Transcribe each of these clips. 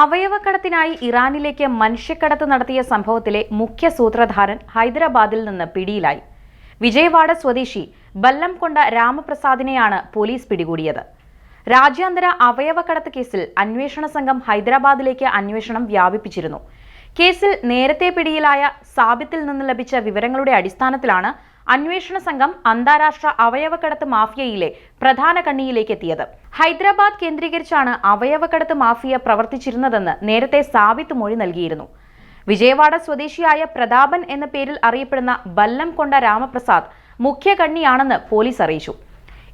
അവയവക്കടത്തിനായി ഇറാനിലേക്ക് മനുഷ്യക്കടത്ത് നടത്തിയ സംഭവത്തിലെ മുഖ്യ സൂത്രധാരൻ ഹൈദരാബാദിൽ നിന്ന് പിടിയിലായി. വിജയവാഡ സ്വദേശി ബല്ലംകൊണ്ട രാമപ്രസാദിനെയാണ് പോലീസ് പിടികൂടിയത്. രാജ്യാന്തര അവയവക്കടത്ത് കേസിൽ അന്വേഷണ സംഘം ഹൈദരാബാദിലേക്ക് അന്വേഷണം വ്യാപിപ്പിച്ചിരുന്നു. കേസിൽ നേരത്തെ പിടിയിലായ സാബിത്തിൽ നിന്ന് ലഭിച്ച വിവരങ്ങളുടെ അടിസ്ഥാനത്തിലാണ് അന്വേഷണ സംഘം അന്താരാഷ്ട്ര അവയവക്കടത്ത് മാഫിയയിലെ പ്രധാന കണ്ണിയിലേക്ക് എത്തിയത് ഹൈദരാബാദ് കേന്ദ്രീകരിച്ചാണ് അവയവക്കടത്ത് മാഫിയ പ്രവർത്തിച്ചിരുന്നതെന്ന് നേരത്തെ സാബിത്ത് മൊഴി നൽകിയിരുന്നു. വിജയവാഡ സ്വദേശിയായ പ്രതാപൻ എന്ന പേരിൽ അറിയപ്പെടുന്ന ബല്ലം കൊണ്ട രാമപ്രസാദ് മുഖ്യ കണ്ണിയാണെന്ന് പോലീസ് അറിയിച്ചു.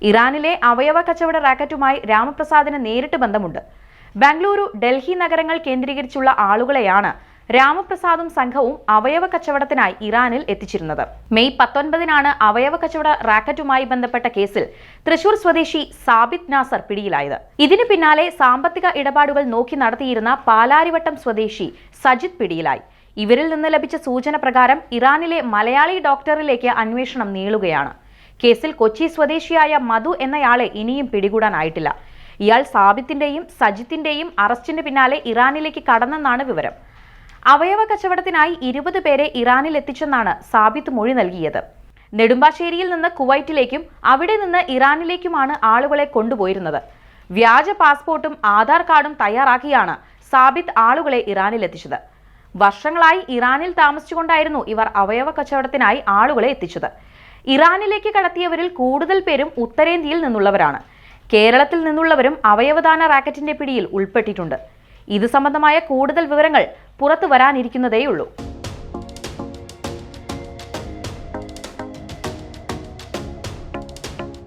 ഇറാനിലെ അവയവ കച്ചവട റാക്കറ്റുമായി രാമപ്രസാദിന് നേരിട്ട് ബന്ധമുണ്ട്. ബംഗളൂരു ഡൽഹി നഗരങ്ങൾ കേന്ദ്രീകരിച്ചുള്ള ആളുകളെയാണ് രാമപ്രസാദും സംഘവും അവയവ കച്ചവടത്തിനായി ഇറാനിൽ എത്തിച്ചിരുന്നത്. മെയ് പത്തൊൻപതിനാണ് അവയവ കച്ചവട റാക്കറ്റുമായി ബന്ധപ്പെട്ട കേസിൽ തൃശൂർ സ്വദേശി സാബിത് നാസർ പിടിയിലായത്. ഇതിന് പിന്നാലെ സാമ്പത്തിക ഇടപാടുകൾ നോക്കി നടത്തിയിരുന്ന പാലാരിവട്ടം സ്വദേശി സജിത് പിടിയിലായി. ഇവരിൽ നിന്ന് ലഭിച്ച സൂചന പ്രകാരം ഇറാനിലെ മലയാളി ഡോക്ടറിലേക്ക് അന്വേഷണം നീളുകയാണ്. കേസിൽ കൊച്ചി സ്വദേശിയായ മധു എന്നയാളെ ഇനിയും പിടികൂടാനായിട്ടില്ല. ഇയാൾ സാബിത്തിന്റെയും സജിത്തിന്റെയും അറസ്റ്റിന് പിന്നാലെ ഇറാനിലേക്ക് കടന്നെന്നാണ് വിവരം. അവയവ കച്ചവടത്തിനായി ഇരുപത് പേരെ ഇറാനിൽ എത്തിച്ചെന്നാണ് സാബിത്ത് മൊഴി നൽകിയത്. നെടുമ്പാശ്ശേരിയിൽ നിന്ന് കുവൈറ്റിലേക്കും അവിടെ നിന്ന് ഇറാനിലേക്കുമാണ് ആളുകളെ കൊണ്ടുപോയിരുന്നത്. വ്യാജ പാസ്പോർട്ടും ആധാർ കാർഡും തയ്യാറാക്കിയാണ് സാബിത്ത് ആളുകളെ ഇറാനിൽ എത്തിച്ചത്. വർഷങ്ങളായി ഇറാനിൽ താമസിച്ചുകൊണ്ടായിരുന്നു ഇവർ അവയവ കച്ചവടത്തിനായി ആളുകളെ എത്തിച്ചത്. ഇറാനിലേക്ക് കടത്തിയവരിൽ കൂടുതൽ പേരും ഉത്തരേന്ത്യയിൽ നിന്നുള്ളവരാണ്. കേരളത്തിൽ നിന്നുള്ളവരും അവയവദാന റാക്കറ്റിന്റെ പിടിയിൽ ഉൾപ്പെട്ടിട്ടുണ്ട്. ഇത് സംബന്ധമായ കൂടുതൽ വിവരങ്ങൾ പുറത്തു വരാനിരിക്കുന്നതേയുള്ളൂ